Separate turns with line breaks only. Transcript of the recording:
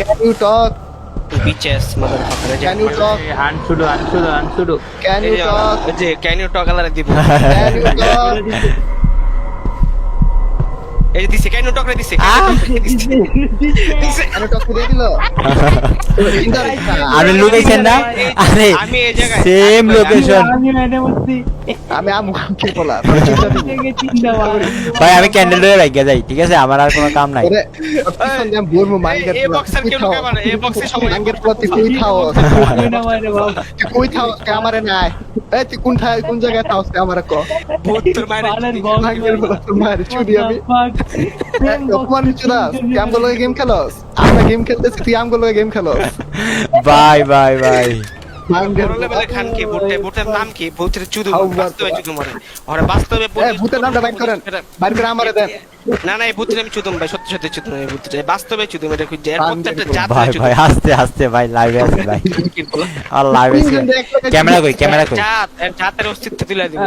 Can you talk?
Bitches motherfucker
Can you talk?
আনসুডু আনসুডু আনসুডু
Can you talk?
You talk আলারে দিব
Can you talk?
এই যে দিছে ইউ টক রে দিছে দিছে
Can you talk করে দিল?
আপনি লুকেছেন না আরে
আমি এই জায়গায়
সেম লোকেশন
আমি এনে বলছি
আমি আমু কি বলা?
ভাই আমি ক্যান্ডেল ধরে লাগিয়ে যাই ঠিক আছে? আমার আর কোনো কাম নাই।
বলব মাইঙ্গের
এই বক্সার কেউ ঢুকে পারে এই বক্সে সবাই
মাইঙ্গের প্রতি কই থাও?
কই না মারে বাবা
তুই কই থাও? ক্যামেরা নাই? এই তুই কোন ঠাই কোন জায়গায় থাও? কো
ভূত তোর
তোর চুরি আমি। অপমান চুরাস আমগুলো গেম খেলোস? আমরা গেম খেলতেছি তুই আমগুলো গেম খেলোস?
বাই বাই বাই
বড় লেভেলে খান কি? ভূতে ভূতের নাম কি? ভূতের চুদু বাস্তবে চুদু মারে। ওরে বাস্তবে
ভূতের নামটা বাইর করেন। বাইর করে আমারে দেন।
না না এই ভূতের আমি চুদুম ভাই সত্যি সত্যি চুদুম এই ভূতের। বাস্তবে চুদুম এটা খুঁজে এর প্রত্যেকটা জাত
ভাই ভাই আস্তে আস্তে ভাই লাইভে আছে ভাই। আর লাইভে ক্যামেরা কই ক্যামেরা কই?
জাত এর জাতের অস্তিত্ব তুলে দিব।